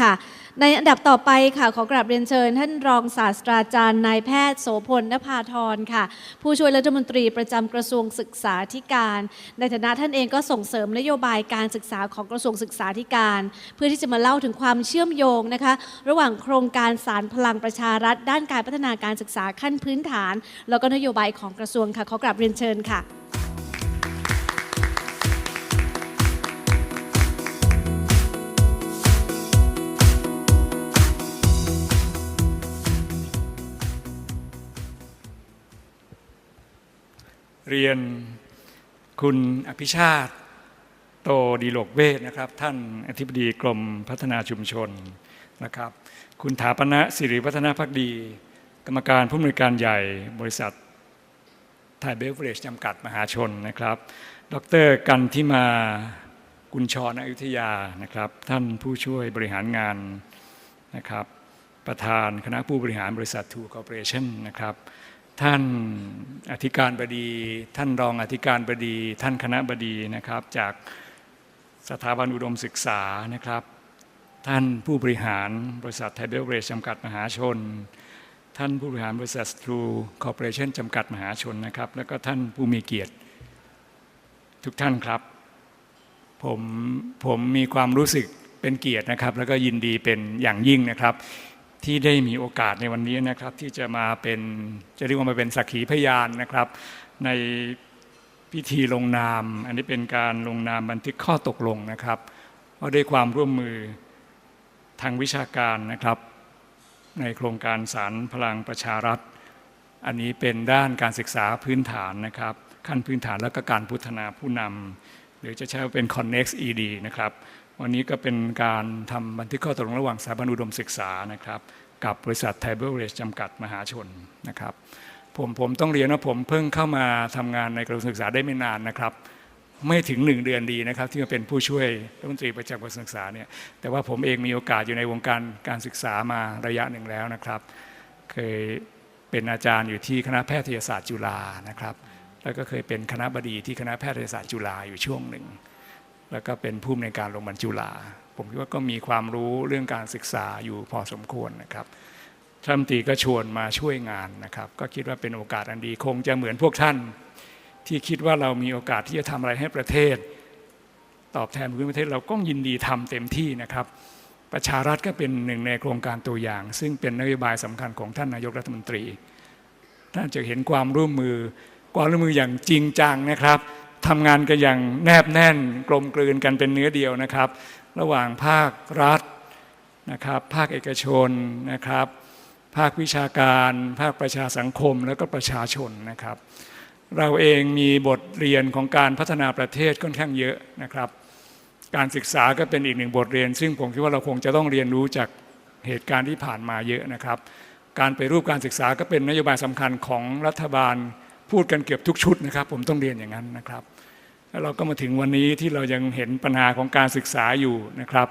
ค่ะ ในอันดับต่อไปค่ะขอกราบเรียนเชิญ ท่านรองศาสตราจารย์นายแพทย์โสพลนภาธรค่ะ ผู้ช่วยรัฐมนตรีประจำกระทรวงศึกษาธิการ ในฐานะท่านเองก็ส่งเสริมนโยบายการศึกษาของกระทรวงศึกษาธิการ เพื่อที่จะมาเล่าถึงความเชื่อมโยงนะคะ ระหว่างโครงการสารพลังประชารัฐ ด้านการพัฒนาการศึกษาขั้นพื้นฐาน แล้วก็นโยบายของกระทรวงค่ะขอกราบเรียนเชิญค่ะ เรียนคุณอภิชาติ โตดีโลกเวทนะครับ ท่านอธิบดีกรมพัฒนาชุมชนนะครับ คุณถาปณะสิริวัฒนาพักดี กรรมการผู้อำนวยการใหญ่บริษัทไทยเบเวอเรจจำกัดมหาชนนะครับ ดรกันทิมากุญชรอยุธยานะครับ ท่านผู้ช่วยบริหารงานนะครับ ประธานคณะผู้บริหารบริษัททูคอร์ปอเรชั่นนะครับ ท่านอธิการบดี ท่านรองอธิการบดี ท่านคณะบดีนะครับ จากสถาบันอุดมศึกษานะครับ ท่านผู้บริหารบริษัทไทเบลเรจจำกัดมหาชน ท่านผู้บริหารบริษัททรูคอร์ปอเรชั่นจำกัดมหาชนนะครับ แล้วก็ท่านผู้มีเกียรติทุกท่านครับ ผมผมมีความรู้สึกเป็นเกียรตินะครับ แล้วก็ยินดีเป็นอย่างยิ่งนะครับ ที่ได้มีโอกาสในวันนี้นะครับที่จะมาเป็นจะเรียกว่ามาเป็นสักขีพยานนะครับ ในพิธีลงนาม อันนี้เป็นการลงนามบันทึกข้อตกลงนะครับว่าด้วยความร่วมมือทางวิชาการนะครับ ในโครงการสารพลังประชารัฐ อันนี้เป็นด้านการศึกษาพื้นฐานนะครับ ขั้นพื้นฐานแล้วก็การพัฒนาผู้นำหรือจะใช้เป็น Connex ED นะครับวันนี้ก็เป็นการทำบันทึกข้อตกลงระหว่างสถาบันอุดมศึกษานะครับ กับบริษัทไทเบอร์เรจจำกัดมหาชนนะครับผมผมต้องเรียนว่าผมเพิ่งเข้ามาทำงานในกระทรวงศึกษาได้ไม่นานนะครับ ไม่ถึงหนึ่งเดือนดีนะครับ ที่มาเป็นผู้ช่วยรัฐมนตรีประจำกระทรวงศึกษาเนี่ยแต่ว่าผมเองมีโอกาสอยู่ในวงการการศึกษามาระยะหนึ่งแล้วนะครับ เคยเป็นอาจารย์อยู่ที่คณะแพทยศาสตร์จุฬานะครับ แล้วก็เคยเป็นคณะบดีที่คณะแพทยศาสตร์จุฬาอยู่ช่วงหนึ่ง แล้วก็เป็นผู้อำนการโรงพยาบาลจุฬาผมคิดว่าก็มีความรู้เรื่องการศึกษาอยู่พอสมควรนะครับท่านตีก็ชวนมาช่วยงานนะครับ ก็คิดว่าเป็นโอกาสอันดีคงจะเหมือนพวกท่าน ที่คิดว่าเรามีโอกาสที่จะทำอะไรให้ประเทศ ตอบแทนพื้นประเทศเราก็ยินดีทำเต็มที่นะครับ ประชารัฐก็เป็นหนึ่งในโครงการตัวอย่าง ซึ่งเป็นนโยบายสำคัญของท่านนายกรัฐมนตรีท่านจะเห็นความร่วมมือความร่วมมืออย่างจริงจังนะครับ ทำงานกันอย่างแนบแน่นกลมกลืนกันเป็นเนื้อเดียวนะครับ ระหว่างภาครัฐนะครับ ภาคเอกชนนะครับ ภาควิชาการ ภาคประชาสังคมแล้วก็ประชาชนนะครับ เราเองมีบทเรียนของการพัฒนาประเทศค่อนข้างเยอะนะครับ การศึกษาก็เป็นอีกหนึ่งบทเรียน ซึ่งผมคิดว่าเราคงจะต้องเรียนรู้จากเหตุการณ์ที่ผ่านมาเยอะนะครับ การไปรูปการศึกษาก็เป็นนโยบายสำคัญของรัฐบาล พูดกันเกือบทุกชุดนะครับ ผมต้องเรียนอย่างนั้นนะครับแล้วเราก็มาถึงวันนี้ที่เรายังเห็นปัญหาของการศึกษาอยู่นะครับ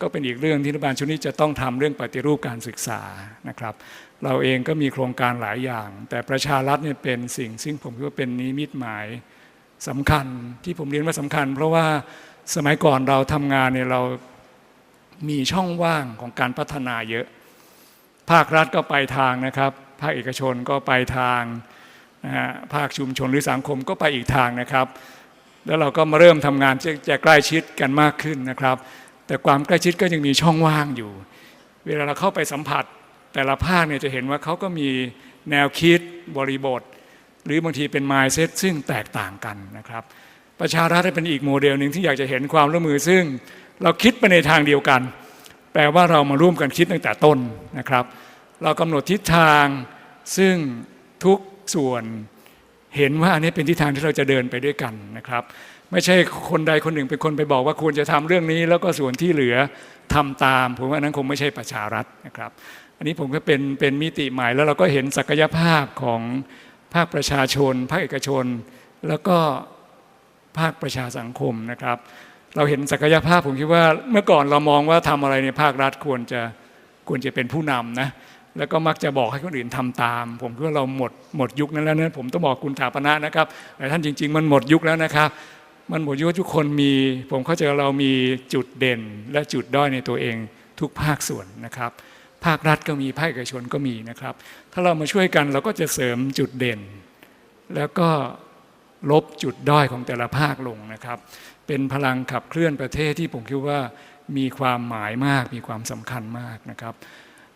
ก็เป็นอีกเรื่องที่รัฐบาลชุดนี้จะต้องทำเรื่องปฏิรูปการศึกษานะครับ เราเองก็มีโครงการหลายอย่าง แต่ประชารัฐเนี่ยเป็นสิ่งซึ่งผมคิดว่าเป็นนิมิตหมายสำคัญที่ผมเรียนว่าสำคัญ เพราะว่าสมัยก่อนเราทำงานเนี่ยเรามีช่องว่างของการพัฒนาเยอะ ภาครัฐก็ไปทางนะครับ ภาคเอกชนก็ไปทาง นะฮะภาคชุมชนหรือสังคมก็ไปอีกทางนะครับ แล้วเราก็มาเริ่มทำงานจะจะใกล้ชิดกันมากขึ้นนะครับ แต่ความใกล้ชิดก็ยังมีช่องว่างอยู่ เวลาเราเข้าไปสัมผัส แต่ละภาคเนี่ยจะเห็นว่าเขาก็มีแนวคิดบริบท หรือบางทีเป็น mindset ซึ่งแตกต่างกันนะครับ ประชารัฐเป็นอีกโมเดลหนึ่งที่อยากจะเห็นความร่วมมือซึ่งเราคิดไปในทางเดียวกัน แปลว่าเรามาร่วมกันคิดตั้งแต่ต้นนะครับ เรากำหนดทิศทางซึ่งทุก ส่วนเห็นว่าอันนี้เป็นทิศทางที่เราจะเดินไปด้วยกันนะครับ ไม่ใช่คนใดคนหนึ่งเป็นคนไปบอกว่าควรจะทำเรื่องนี้ แล้วก็ส่วนที่เหลือทำตาม ผมว่านั้นคงไม่ใช่ประชารัฐนะครับ อันนี้ผมก็เป็นเป็นมิติใหม่แล้วเราก็เห็นศักยภาพของภาคประชาชน ภาคเอกชน แล้วก็ภาคประชาสังคมนะครับ เราเห็นศักยภาพผมคิดว่าเมื่อก่อนเรามองว่าทำอะไรในภาครัฐควรจะควรจะเป็นผู้นำนะ แล้วก็มักจะบอกให้คนอื่นทำตาม ผมคิดว่าเราหมดหมดยุคนั้นแล้วนะผมต้องบอกคุณถาปนะนะครับแต่ท่านจริง ๆ มันหมดยุคแล้วนะครับ มันหมดยุคทุกคนมี ผมเข้าใจว่าเรามีจุดเด่นและจุดด้อยในตัวเองทุกภาคส่วนนะครับ ภาครัฐก็มีภาคเอกชนก็มีนะครับ ถ้าเรามาช่วยกันเราก็จะเสริมจุดเด่น แล้วก็ลบจุดด้อยของแต่ละภาคลงนะครับ เป็นพลังขับเคลื่อนประเทศที่ผมคิดว่ามีความหมายมากมีความสำคัญมากนะครับ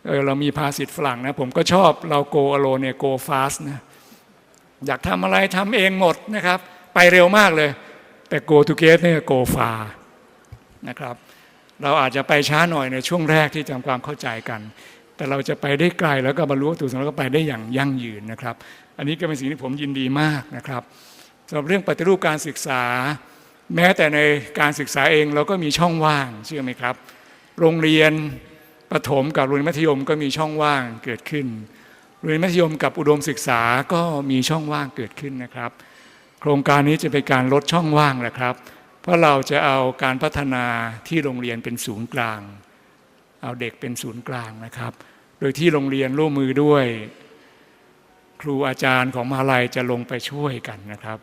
เออเรามีภาษิตฝรั่งนะผมก็ชอบเรา go alone เนี่ย go fast นะอยากทำอะไรทำเองหมดนะครับ ไปเร็วมากเลย แต่ go together เนี่ย go far นะครับ เราอาจจะไปช้าหน่อยในช่วงแรกที่ทำความเข้าใจกัน แต่เราจะไปได้ไกลแล้วก็บรรลุวัตถุสำเร็จแล้วก็ไปได้อย่างยั่งยืนนะครับ อันนี้ก็เป็นสิ่งที่ผมยินดีมากนะครับสำหรับเรื่องปฏิรูปการศึกษา แม้แต่ในการศึกษาเองเราก็มีช่องว่างเชื่อไหมครับ โรงเรียน ประถมกับโรงเรียนมัธยมก็มีช่องว่างเกิดขึ้นโรงเรียนมัธยมกับอุดมศึกษาก็มีช่องว่างเกิดขึ้นนะครับ โครงการนี้จะเป็นการลดช่องว่างแหละครับ เพราะเราจะเอาการพัฒนาที่โรงเรียนเป็นศูนย์กลาง เอาเด็กเป็นศูนย์กลางนะครับ โดยที่โรงเรียนร่วมมือด้วย ครูอาจารย์ของมหาลัยจะลงไปช่วยกันนะครับ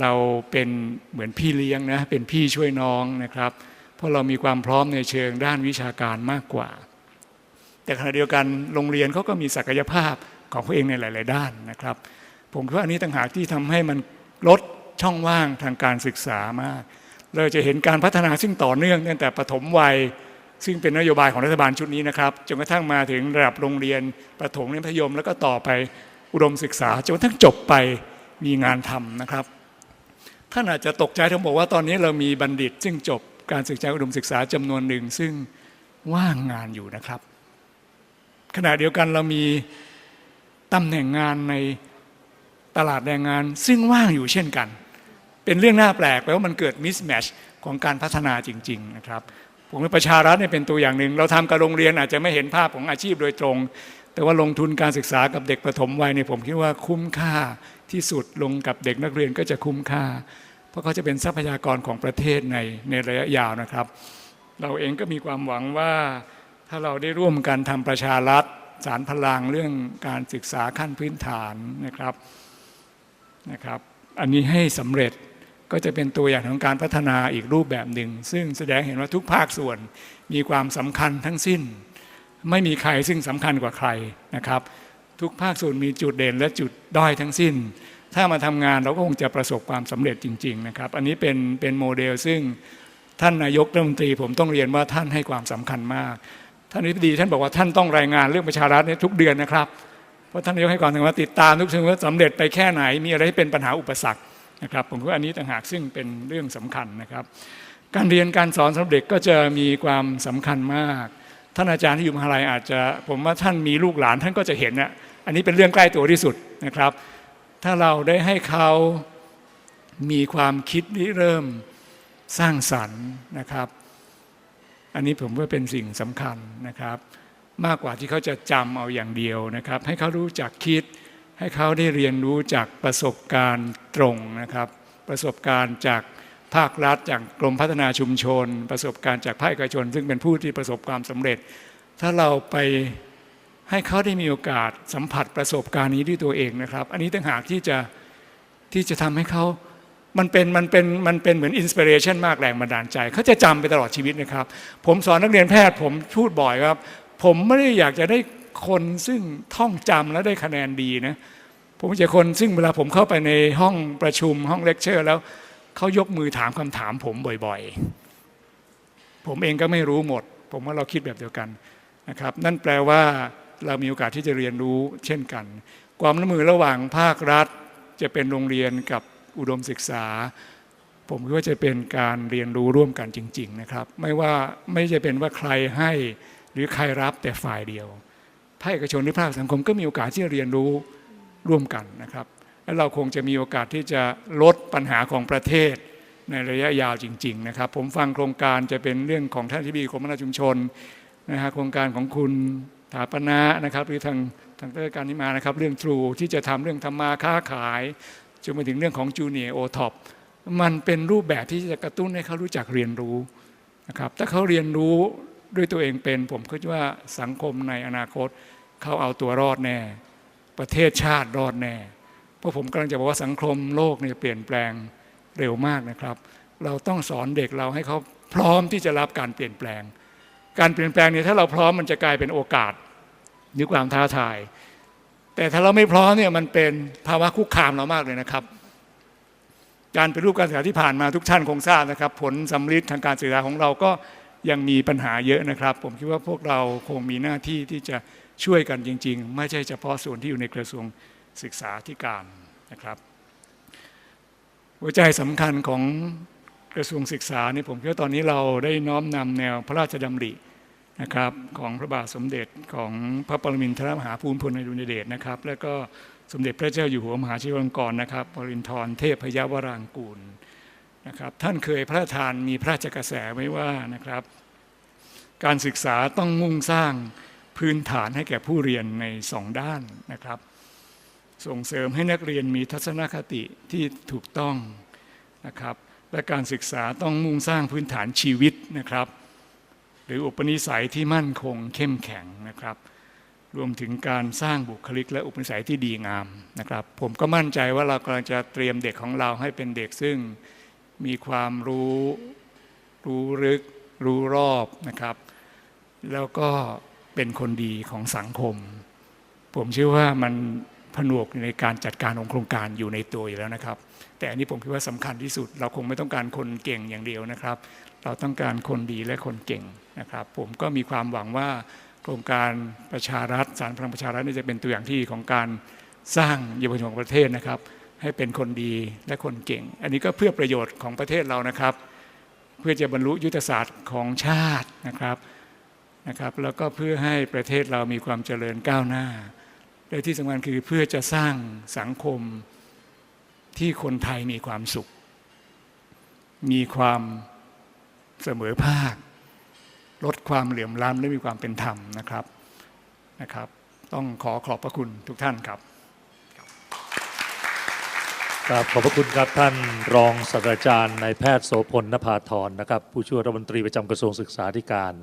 เราเป็นเหมือนพี่เลี้ยงนะเป็นพี่ช่วยน้องนะครับ เพราะเรามีความพร้อมในเชิงด้านวิชาการมากกว่า แต่ขณะเดียวกันโรงเรียนเขาก็มีศักยภาพของเขาเองในหลาย ๆ ด้านนะครับ ผมคิดว่าอันนี้ต่างหากที่ทำให้มันลดช่องว่างทางการศึกษามาก เราจะเห็นการพัฒนาซึ่งต่อเนื่องตั้งแต่ปฐมวัย ซึ่งเป็นนโยบายของรัฐบาลชุดนี้นะครับจนกระทั่งมาถึงระดับโรงเรียนประถมเรียนมัธยม แล้วก็ต่อไปอุดมศึกษาจนกระทั่งจบไปมีงานทำนะครับท่านอาจจะตกใจทั้งบอกว่าตอนนี้เรามีบัณฑิตซึ่งจบ การศึกษาอุดมศึกษาจำนวนหนึ่ง ซึ่งว่างงานอยู่นะครับ ขณะเดียวกันเรามีตำแหน่งงานในตลาดแรงงาน ซึ่งว่างอยู่เช่นกัน เป็นเรื่องน่าแปลกแปลว่ามันเกิดมิสแมชของการพัฒนาจริง ๆ นะครับผมว่าประชารัฐเนี่ยเป็นตัวอย่างหนึ่ง เราทำกับโรงเรียนอาจจะไม่เห็นภาพของอาชีพโดยตรง แต่ว่าลงทุนการศึกษากับเด็กประถมวัยเนี่ยผมคิดว่าคุ้มค่าที่สุดลงกับเด็กนักเรียนก็จะคุ้มค่า ราะเขาจะเป็นทรัพยากรของประเทศในในระยะยาวนะครับ เราเองก็มีความหวังว่าถ้าเราได้ร่วมกันทำประชารัฐสารพลังเรื่องการศึกษาขั้นพื้นฐานนะครับนะครับ อันนี้ให้สำเร็จก็จะเป็นตัวอย่างของการพัฒนาอีกรูปแบบหนึ่ง ซึ่งแสดงเห็นว่าทุกภาคส่วนมีความสำคัญทั้งสิ้น ไม่มีใครซึ่งสำคัญกว่าใครนะครับ ทุกภาคส่วนมีจุดเด่นและจุดด้อยทั้งสิ้น ถ้ามาทำงานเราก็คงจะประสบความสำเร็จจริง ๆ นะครับ อันนี้เป็นเป็นโมเดลซึ่งท่านนายกรัฐมนตรีผมต้องเรียนว่าท่านให้ความสำคัญมากท่านอธิบดีท่านบอกว่าท่านต้องรายงานเรื่องประชารัฐเนี่ยทุกเดือนนะครับเพราะท่านนายกให้ความสำคัญว่าติดตามทุกสิ่งว่าสำเร็จไปแค่ไหนมีอะไรที่เป็นปัญหาอุปสรรคนะครับผมว่าอันนี้ต่างหากซึ่งเป็นเรื่องสำคัญนะครับ การเรียนการสอนสำหรับเด็กก็จะมีความสำคัญมาก ท่านอาจารย์ที่อยู่มหาลัยอาจจะ ผมว่าท่านมีลูกหลานท่านก็จะเห็นนะอันนี้เป็นเรื่องใกล้ตัวที่สุดนะครับ ถ้าเราได้ให้เขามีความคิดริเริ่มสร้างสรรค์นะครับ อันนี้ผมว่าเป็นสิ่งสำคัญนะครับ มากกว่าที่เขาจะจำเอาอย่างเดียวนะครับ ให้เขารู้จักคิด ให้เขาได้เรียนรู้จากประสบการณ์ตรงนะครับ ประสบการณ์จากภาครัฐจากกรมพัฒนาชุมชน ประสบการณ์จากภาคเอกชน ซึ่งเป็นผู้ที่ประสบความสำเร็จ ถ้าเราไป ให้เขาได้มีโอกาสสัมผัสประสบการณ์นี้ด้วยตัวเองนะครับ อันนี้ต่างหากที่จะที่จะทำให้เขามันเป็นมันเป็นมันเป็นเหมือนอินสปิเรชันมากแรงบันดาลใจเขาจะจำไปตลอดชีวิตนะครับ ผมสอนนักเรียนแพทย์ผมพูดบ่อยครับ ผมไม่ได้อยากจะได้คนซึ่งท่องจำและได้คะแนนดีนะผมจะคนซึ่งเวลาผมเข้าไปในห้องประชุมห้องเลคเชอร์ แล้วเขายกมือถามคำถามผมบ่อยๆ ผมเองก็ไม่รู้หมด ผมว่าเราคิดแบบเดียวกันนะครับ นั่นแปลว่า เรามีโอกาสที่จะเรียนรู้เช่นกัน ความร่วมมือระหว่างภาครัฐ จะเป็นโรงเรียนกับอุดมศึกษา ผมคิดว่าจะเป็นการเรียนรู้ร่วมกันจริง ๆ นะครับ ไม่ว่าไม่จะเป็นว่าใครให้หรือใครรับแต่ฝ่ายเดียวภาคเอกชนหรือภาคสังคมก็มีโอกาสที่จะเรียนรู้ร่วมกันนะครับและเราคงจะมีโอกาสที่จะลดปัญหาของประเทศในระยะยาวจริง ๆ นะครับ ผมฟังโครงการจะเป็นเรื่องของท่านที่บีกรมพัฒนาชุมชนนะฮะโครงการของคุณ ถาปนะนะครับ หรือทางทางราชการนี้มานะครับ เรื่องทรูที่จะทำเรื่องทำมาค้าขายจนมาถึงเรื่องของจูเนียโอท็อปมันเป็นรูปแบบที่จะกระตุ้นให้เขารู้จักเรียนรู้นะครับถ้าเขาเรียนรู้ด้วยตัวเองเป็น ผมคิดว่าสังคมในอนาคตเขาเอาตัวรอดแน่ ประเทศชาติรอดแน่ เพราะผมกำลังจะบอกว่าสังคมโลกเนี่ยเปลี่ยนแปลงเร็วมากนะครับ เราต้องสอนเด็กเราให้เขาพร้อมที่จะรับการเปลี่ยนแปลง การเปลี่ยนแปลงเนี่ยถ้าเราพร้อมมันจะกลายเป็นโอกาสหรือความท้าทาย แต่ถ้าเราไม่พร้อมเนี่ยมันเป็นภาวะคุกคามเรามากเลยนะครับ การเป็นรูปการศึกษาที่ผ่านมาทุกท่านคงทราบนะครับ ผลสำลิดทางการศึกษาของเราก็ยังมีปัญหาเยอะนะครับ ผมคิดว่าพวกเราคงมีหน้าที่ที่จะช่วยกันจริง ๆ ไม่ใช่เฉพาะส่วนที่อยู่ในกระทรวงศึกษาธิการนะครับ หัวใจสำคัญของ กระทรวงศึกษาเนี่ยผมคิดว่าตอนนี้เราได้น้อมนำแนวพระราชดำรินะครับของพระบาทสมเด็จของพระปรมินทรมหาภูมิพลอดุลยเดชนะครับ แล้วก็สมเด็จพระเจ้าอยู่หัวมหาชิวลงกรนะครับปรินทรเทพพยวรางกูลนะครับ ท่านเคยพระราชทานมีพระราชกระแสไว้ว่านะครับ การศึกษาต้องมุ่งสร้างพื้นฐานให้แก่ผู้เรียนในสองด้านนะครับ ส่งเสริมให้นักเรียนมีทัศนคติที่ถูกต้องนะครับ และการศึกษาต้องมุ่งสร้างพื้นฐานชีวิตนะครับ หรืออุปนิสัยที่มั่นคงเข้มแข็งนะครับ รวมถึงการสร้างบุคลิกและอุปนิสัยที่ดีงามนะครับ ผมก็มั่นใจว่าเรากำลังจะเตรียมเด็กของเราให้เป็นเด็กซึ่งมีความรู้รู้ลึกรู้รอบนะครับ แล้วก็เป็นคนดีของสังคม ผมเชื่อว่ามันผนวกในการจัดการองโครงการอยู่ในตัวอยู่แล้วนะครับ แต่อันนี้ผมคิดว่าสำคัญที่สุด เราคงไม่ต้องการคนเก่งอย่างเดียวนะครับ เราต้องการคนดีและคนเก่งนะครับ ผมก็มีความหวังว่าโครงการประชารัฐสารพลังประชารัฐนี่จะเป็นตัวอย่างที่ของการสร้างเยาวชนของประเทศนะครับ ให้เป็นคนดีและคนเก่ง อันนี้ก็เพื่อประโยชน์ของประเทศเรานะครับ เพื่อจะบรรลุยุทธศาสตร์ของชาตินะครับนะครับ แล้วก็เพื่อให้ประเทศเรามีความเจริญก้าวหน้าและที่สำคัญคือเพื่อจะสร้างสังคม ที่คนไทยมีความสุข มีความเสมอภาค ลดความเหลื่อมล้ำและมีความเป็นธรรมนะครับนะครับ ต้องขอขอบพระคุณทุกท่านครับครับขอบพระคุณครับท่านรองศาสตราจารย์นายแพทย์โสพลนภาธรนะครับ ผู้ช่วยรัฐมนตรีประจำกระทรวงศึกษาธิการ